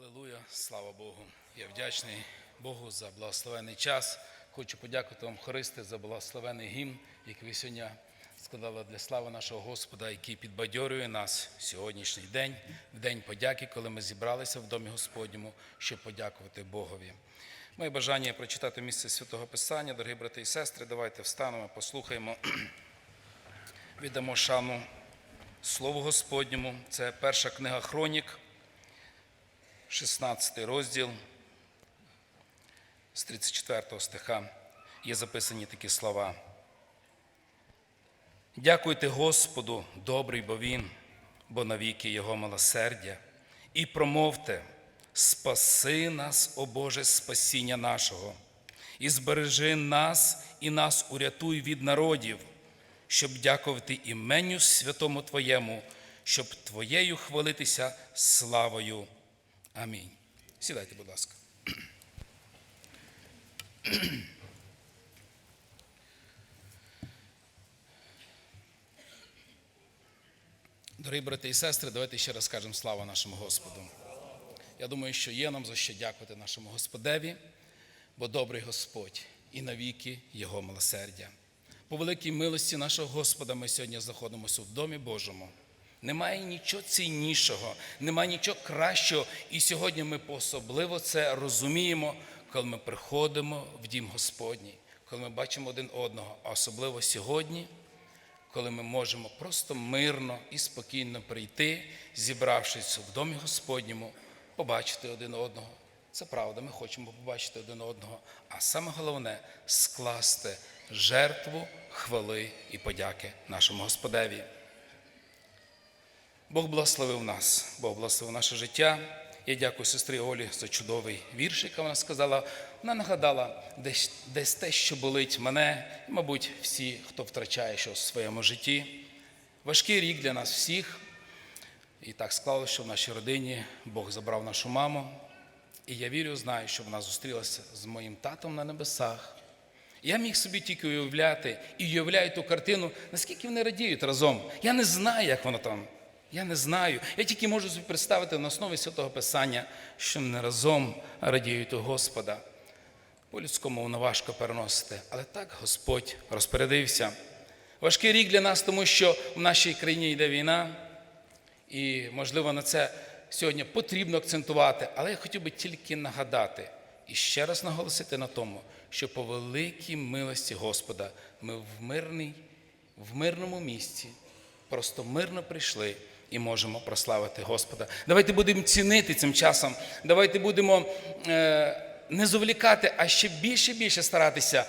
Алілуя, слава Богу. Я вдячний Богу за благословений час. Хочу подякувати вам, хористи, за благословений гімн, який ви сьогодні складали для слави нашого Господа, який підбадьорює нас в сьогоднішній день, в день подяки, коли ми зібралися в домі Господньому, щоб подякувати Богові. Моє бажання прочитати місце святого Писання, дорогі брати і сестри. Давайте встанемо, послухаємо, віддамо шану Слову Господньому. Це перша книга Хронік. 16 розділ з 34 стиха є записані такі слова. Дякуйте Господу, добрий бо Він, бо навіки Його милосердя, і промовте, спаси нас, о Боже, спасіння нашого, і збережи нас і нас урятуй від народів, щоб дякувати іменю святому Твоєму, щоб Твоєю хвалитися славою. Амінь. Сідайте, будь ласка. Дорогі брати і сестри, давайте ще раз скажемо слава нашому Господу. Я думаю, що є нам за що дякувати нашому Господеві, бо добрий Господь і навіки Його милосердя. По великій милості нашого Господа ми сьогодні знаходимося в Домі Божому. Немає нічого ціннішого, немає нічого кращого. І сьогодні ми особливо це розуміємо, коли ми приходимо в дім Господній, коли ми бачимо один одного, а особливо сьогодні, коли ми можемо просто мирно і спокійно прийти, зібравшись в домі Господньому, побачити один одного. Це правда, ми хочемо побачити один одного. А саме головне скласти жертву хвали і подяки нашому Господеві. Бог благословив нас, Бог благословив наше життя. Я дякую сестрі Олі за чудовий вірш, який вона сказала. Вона нагадала десь, десь те, що болить мене, і, мабуть, всі, хто втрачає щось в своєму житті. Важкий рік для нас всіх. І так склалося, що в нашій родині Бог забрав нашу маму. І я вірю, знаю, що вона зустрілася з моїм татом на небесах. Я міг собі тільки уявляти і уявляю ту картину, наскільки вони радіють разом. Я не знаю, як воно там. Я не знаю. Я тільки можу собі представити на основі святого Писання, що вони разом радіють у Господа. По-людському воно важко переносити, але так Господь розпорядився. Важкий рік для нас, тому що в нашій країні йде війна, і, можливо, на це сьогодні потрібно акцентувати, але я хотів би тільки нагадати і ще раз наголосити на тому, що по великій милості Господа ми в, мирній, в мирному місці, просто мирно прийшли і можемо прославити Господа. Давайте будемо цінити цим часом, давайте будемо е, не зволікати, а ще більше і більше старатися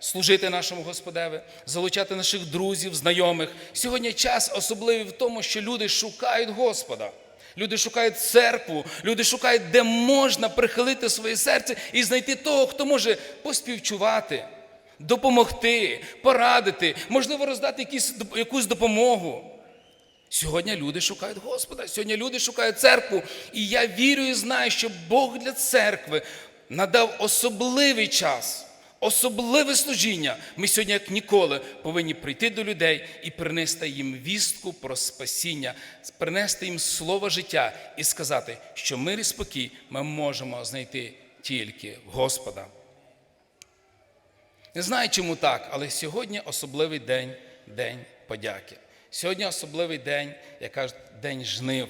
служити нашому Господеві, залучати наших друзів, знайомих. Сьогодні час особливий в тому, що люди шукають Господа. Люди шукають церкву, люди шукають, де можна прихилити своє серце і знайти того, хто може поспівчувати, допомогти, порадити, можливо, роздати якісь, якусь допомогу. Сьогодні люди шукають Господа, сьогодні люди шукають церкву. І я вірю і знаю, що Бог для церкви надав особливий час, особливе служіння. Ми сьогодні, як ніколи, повинні прийти до людей і принести їм вістку про спасіння, принести їм слово життя і сказати, що мир і спокій ми можемо знайти тільки Господа. Не знаю, чому так, але сьогодні особливий день, день подяки. Сьогодні особливий день, як кажуть, день жнив.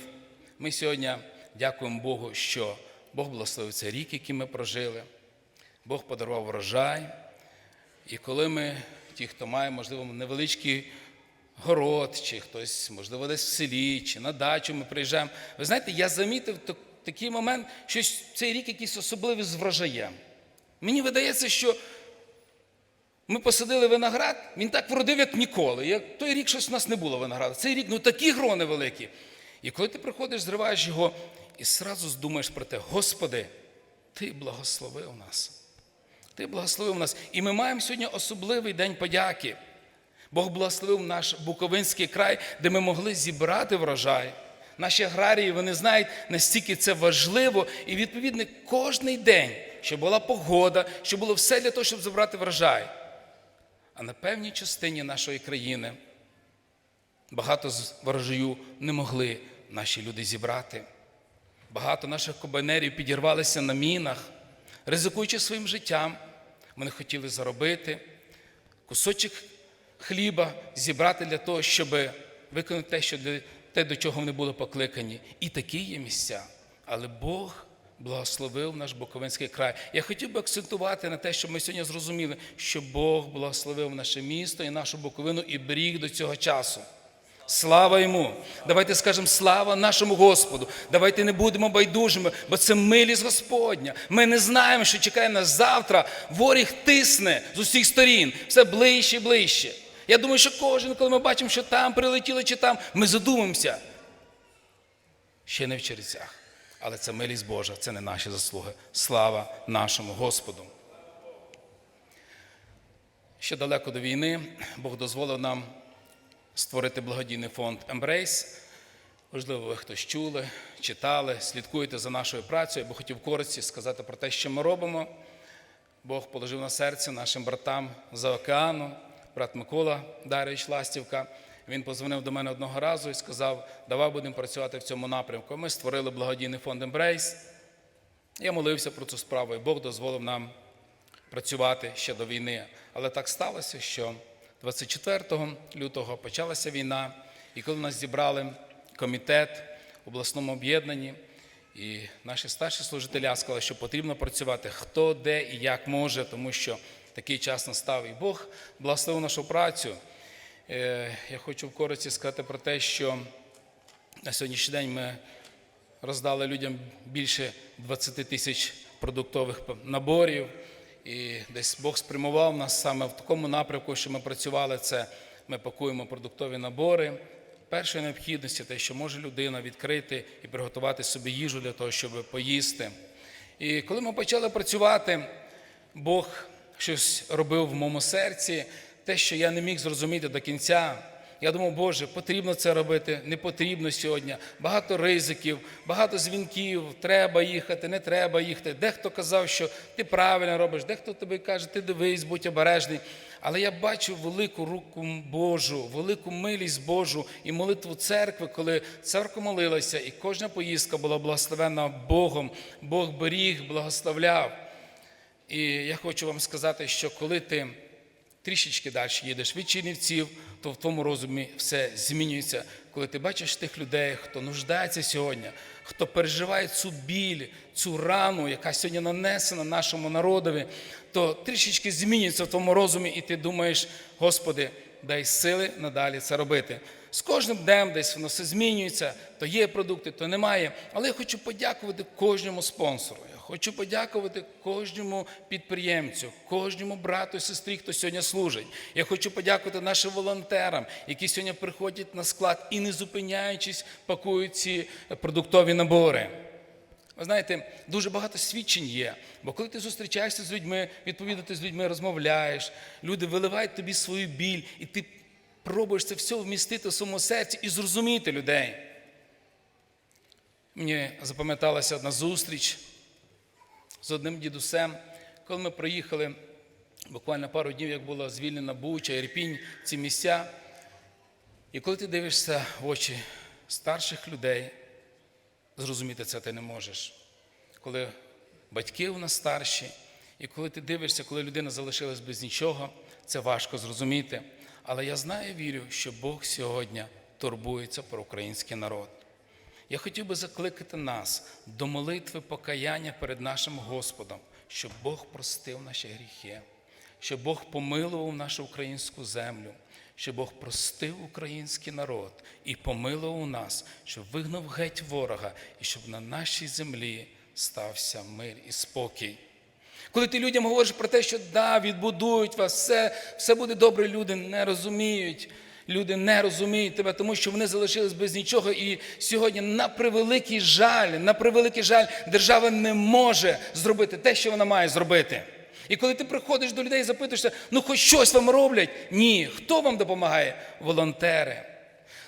Ми сьогодні дякуємо Богу, що Бог благословив цей рік, який ми прожили. Бог подарував врожай. І коли ми, ті, хто має, можливо, невеличкий город, чи хтось, можливо, десь в селі, чи на дачу ми приїжджаємо. Ви знаєте, я замітив такий момент, що цей рік якийсь особливий з врожаєм. Мені видається, що ми посадили виноград, він так вродив, як ніколи. Як той рік щось у нас не було винограду. Цей рік ну такі грони великі. І коли ти приходиш, зриваєш його і зразу здумаєш про те, Господи, Ти благословив нас. Ти благословив нас. І ми маємо сьогодні особливий день подяки. Бог благословив наш Буковинський край, де ми могли зібрати врожай. Наші аграрії вони знають, настільки це важливо, і відповідно кожний день, щоб була погода, щоб було все для того, щоб забрати врожай. А на певній частині нашої країни багато з врожаю не могли наші люди зібрати. Багато наших комбайнерів підірвалися на мінах, ризикуючи своїм життям. Вони хотіли заробити кусочок хліба, зібрати для того, щоб виконати те, що те, до чого вони були покликані. І такі є місця. Але Бог благословив наш Буковинський край. Я хотів би акцентувати на те, щоб ми сьогодні зрозуміли, що Бог благословив наше місто і нашу Буковину і беріг до цього часу. Слава йому! Давайте скажемо слава нашому Господу. Давайте не будемо байдужими, бо це милість Господня. Ми не знаємо, що чекає нас завтра. Воріг тисне з усіх сторін, все ближче і ближче. Я думаю, що кожен, коли ми бачимо, що там прилетіло чи там, ми задумаємося. Ще не в черецях. Але це милість Божа, це не наші заслуги. Слава нашому Господу. Ще далеко до війни Бог дозволив нам створити благодійний фонд Embrace. Можливо, ви хтось чули, читали, слідкуєте за нашою працею. Я би хотів коротко сказати про те, що ми робимо. Бог положив на серце нашим братам за океану, брат Микола Дарич Ластівка. Він позвонив до мене одного разу і сказав, давай будемо працювати в цьому напрямку. Ми створили благодійний фонд Embrace. Я молився про цю справу, і Бог дозволив нам працювати ще до війни. Але так сталося, що 24 лютого почалася війна, і коли нас зібрали комітет в обласному об'єднанні, і наші старші служителя сказали, що потрібно працювати хто де і як може, тому що такий час настав. І Бог благословив нашу працю. Е, Я хочу в коротці сказати про те, що на сьогоднішній день ми роздали людям більше 20 тисяч продуктових наборів. І десь Бог спрямував нас саме в такому напрямку, що ми працювали. Це ми пакуємо продуктові набори. Першої необхідності, те, що може людина відкрити і приготувати собі їжу для того, щоб поїсти. І коли ми почали працювати, Бог щось робив в моєму серці, те, що я не міг зрозуміти до кінця. Я думав, Боже, потрібно це робити, не потрібно сьогодні. Багато ризиків, багато дзвінків, треба їхати, не треба їхати. Дехто казав, що ти правильно робиш, дехто тобі каже, ти дивись, будь обережний. Але я бачу велику руку Божу, велику милість Божу і молитву церкви, коли церква молилася, і кожна поїздка була благословена Богом. Бог беріг, благословляв. І я хочу вам сказати, що коли ти трішечки далі їдеш від Чернівців, то в тому розумі все змінюється. Коли ти бачиш тих людей, хто нуждається сьогодні, хто переживає цю біль, цю рану, яка сьогодні нанесена нашому народові, то трішечки змінюється в тому розумі, і ти думаєш, Господи, дай сили надалі це робити. З кожним днем десь воно все змінюється, то є продукти, то немає. Але я хочу подякувати кожному спонсору. Хочу подякувати кожному підприємцю, кожному брату і сестрі, хто сьогодні служить. Я хочу подякувати нашим волонтерам, які сьогодні приходять на склад і, не зупиняючись, пакують ці продуктові набори. Ви знаєте, дуже багато свідчень є. Бо коли ти зустрічаєшся з людьми, відповідно ти з людьми розмовляєш, люди виливають тобі свою біль, і ти пробуєш це все вмістити в своєму серці і зрозуміти людей. Мені запам'яталася одна зустріч з одним дідусем, коли ми приїхали буквально пару днів, як була звільнена Буча, Ірпінь, ці місця. І коли ти дивишся в очі старших людей, зрозуміти це ти не можеш. Коли батьки у нас старші, і коли ти дивишся, коли людина залишилась без нічого, це важко зрозуміти. Але я знаю вірю, що Бог сьогодні турбується про український народ. Я хотів би закликати нас до молитви покаяння перед нашим Господом, щоб Бог простив наші гріхи, щоб Бог помилував нашу українську землю, щоб Бог простив український народ і помилував нас, щоб вигнав геть ворога і щоб на нашій землі стався мир і спокій. Коли ти людям говориш про те, що да, відбудують вас, все, все буде добре, люди не розуміють. Люди не розуміють тебе, тому що вони залишились без нічого. І сьогодні, на превеликий жаль, на превеликий жаль, держава не може зробити те, що вона має зробити. І коли ти приходиш до людей і запитуєшся, ну хоч щось вам роблять? Ні. Хто вам допомагає? Волонтери.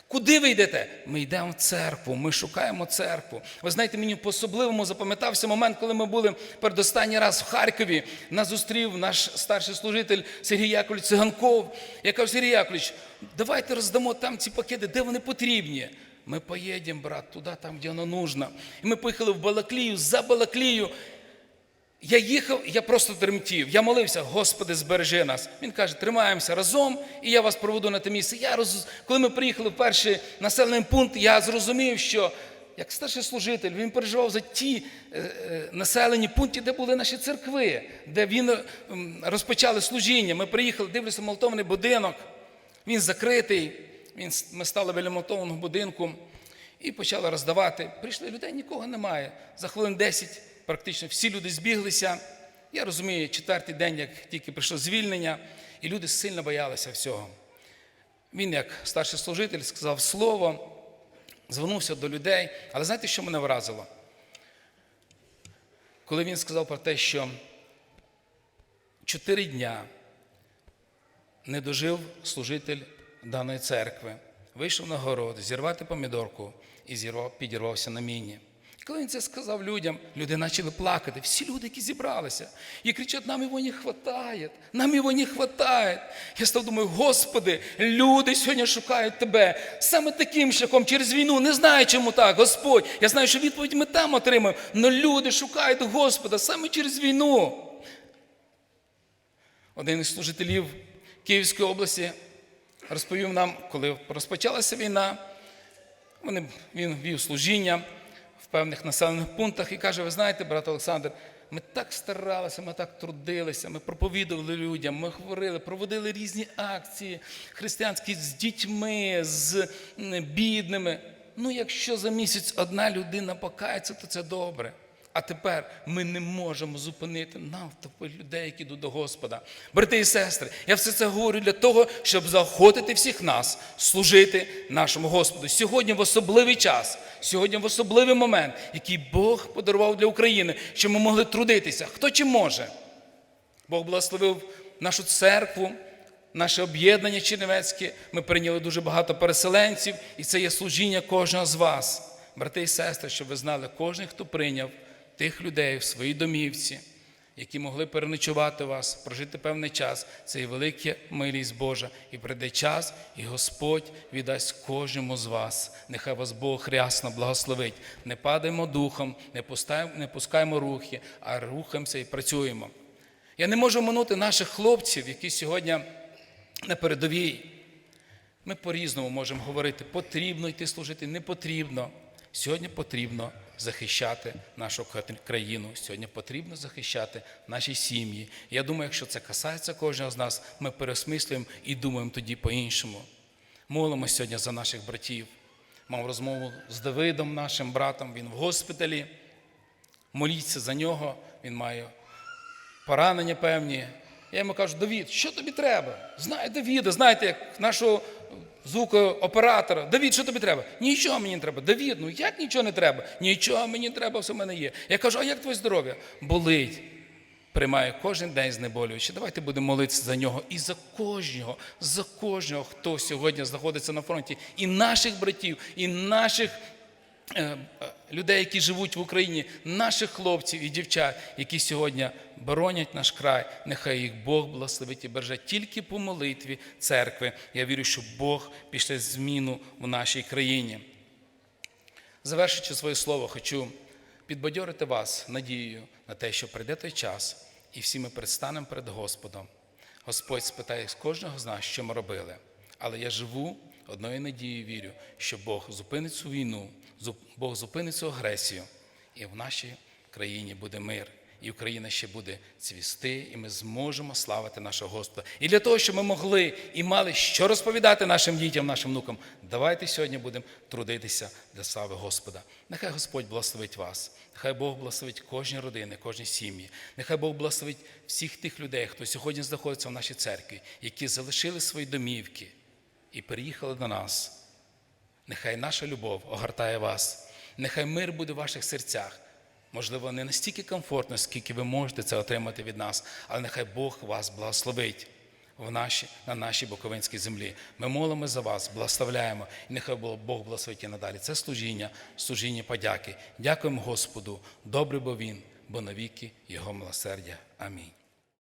Куди ви йдете? Ми йдемо в церкву, ми шукаємо церкву. Ви знаєте, мені по-особливому запам'ятався момент, коли ми були передостанній раз в Харкові. Нас зустрів наш старший служитель Сергій Яковлевич Циганков. Я кажу, Сергій Яковлевич, давайте роздамо там ці пакети, де вони потрібні. ми поїдемо, брат, туди, там, де воно нужно. І ми поїхали в Балаклію, за Балаклію. Я їхав, я просто тремтів. Я молився, Господи, збережи нас. Він каже, тримаємося разом, і я вас проведу на те місце. Я роз... Коли ми приїхали в перший населений пункт, я зрозумів, що як старший служитель, він переживав за ті е, е, населені пункти, де були наші церкви, де він е, розпочали служіння. Ми приїхали, дивлюся, молотовний будинок. Він закритий. Він, ми стали біля молотовного будинку і почали роздавати. Прийшли людей, нікого немає. За хвилин 10 практично всі люди збіглися. Я розумію, четвертий день, як тільки прийшло звільнення, і люди сильно боялися всього. Він, як старший служитель, сказав слово, звернувся до людей. Але знаєте, що мене вразило? Коли він сказав про те, що чотири дня не дожив служитель даної церкви, вийшов на город зірвати помідорку і підірвався на міні. Коли він це сказав людям, люди почали плакати. Всі люди, які зібралися, і кричать, нам його не вистачає, нам його не вистачає. Я став думаю, Господи, люди сьогодні шукають Тебе саме таким шляхом через війну. Не знаю, чому так, Господь. Я знаю, що відповідь ми там отримаємо, але люди шукають Господа саме через війну. Один із служителів Київської області розповів нам, коли розпочалася війна, вони, він вів служіння певних населених пунктах і каже: ви знаєте, брат Олександр, ми так старалися, ми так трудилися, ми проповідували людям, ми говорили, проводили різні акції християнські з дітьми, з бідними. Ну, якщо за місяць одна людина покається, то це добре. А тепер ми не можемо зупинити навтопи людей, які йдуть до Господа. Брати і сестри, я все це говорю для того, щоб заохотити всіх нас служити нашому Господу. Сьогодні в особливий час, сьогодні в особливий момент, який Бог подарував для України, щоб ми могли трудитися. Хто чим може? Бог благословив нашу церкву, наше об'єднання Чернівецьке. Ми прийняли дуже багато переселенців, і це є служіння кожного з вас. Брати і сестри, щоб ви знали, кожен, хто прийняв тих людей в своїй домівці, які могли переночувати вас, прожити певний час, це є велика милість Божа. І прийде час, і Господь віддасть кожному з вас. Нехай вас Бог рясно благословить. Не падаємо духом, не пускаємо, не пускаємо рухи, а рухаємося і працюємо. Я не можу минути наших хлопців, які сьогодні на передовій. Ми по-різному можемо говорити, потрібно йти служити, не потрібно. Сьогодні потрібно захищати нашу країну, сьогодні потрібно захищати наші сім'ї. Я думаю, якщо це касається кожного з нас, ми переосмислюємо і думаємо тоді по-іншому. Молимося сьогодні за наших братів. Мав розмову з Давидом, нашим братом, він в госпіталі. Моліться за нього, він має поранення певні. Я йому кажу, Давід, що тобі треба? Знаю Давіда, знаєте, як нашого звукооператора. Давід, що тобі треба? Нічого мені не треба. Давід, ну як нічого не треба? Нічого мені не треба, все в мене є. Я кажу, а як твоє здоров'я? Болить. Приймає кожен день знеболюючи. Давайте будемо молитися за нього і за кожного, за кожного, хто сьогодні знаходиться на фронті, і наших братів, і наших е, е, людей, які живуть в Україні, наших хлопців і дівчат, які сьогодні боронять наш край. Нехай їх Бог благословить і береже тільки по молитві церкви. Я вірю, що Бог пішле зміну в нашій країні. Завершуючи своє слово, хочу підбадьорити вас надією на те, що прийде той час, і всі ми предстанемо перед Господом. Господь спитає з кожного з нас, що ми робили. Але я живу одною надією, вірю, що Бог зупинить цю війну, Бог зупинить цю агресію, і в нашій країні буде мир. І Україна ще буде цвісти, і ми зможемо славити нашого Господа. І для того, щоб ми могли і мали що розповідати нашим дітям, нашим внукам, давайте сьогодні будемо трудитися для слави Господа. Нехай Господь благословить вас, нехай Бог благословить кожні родини, кожні сім'ї. Нехай Бог благословить всіх тих людей, хто сьогодні знаходиться в нашій церкві, які залишили свої домівки і переїхали до нас. Нехай наша любов огортає вас. Нехай мир буде в ваших серцях. Можливо, не настільки комфортно, скільки ви можете це отримати від нас, але нехай Бог вас благословить в наші, на нашій Буковинській землі. Ми молимо за вас, благословляємо, і нехай Бог благословить і надалі. Це служіння, служіння подяки. Дякуємо Господу. Добрий бо Він, бо навіки Його милосердя. Амінь.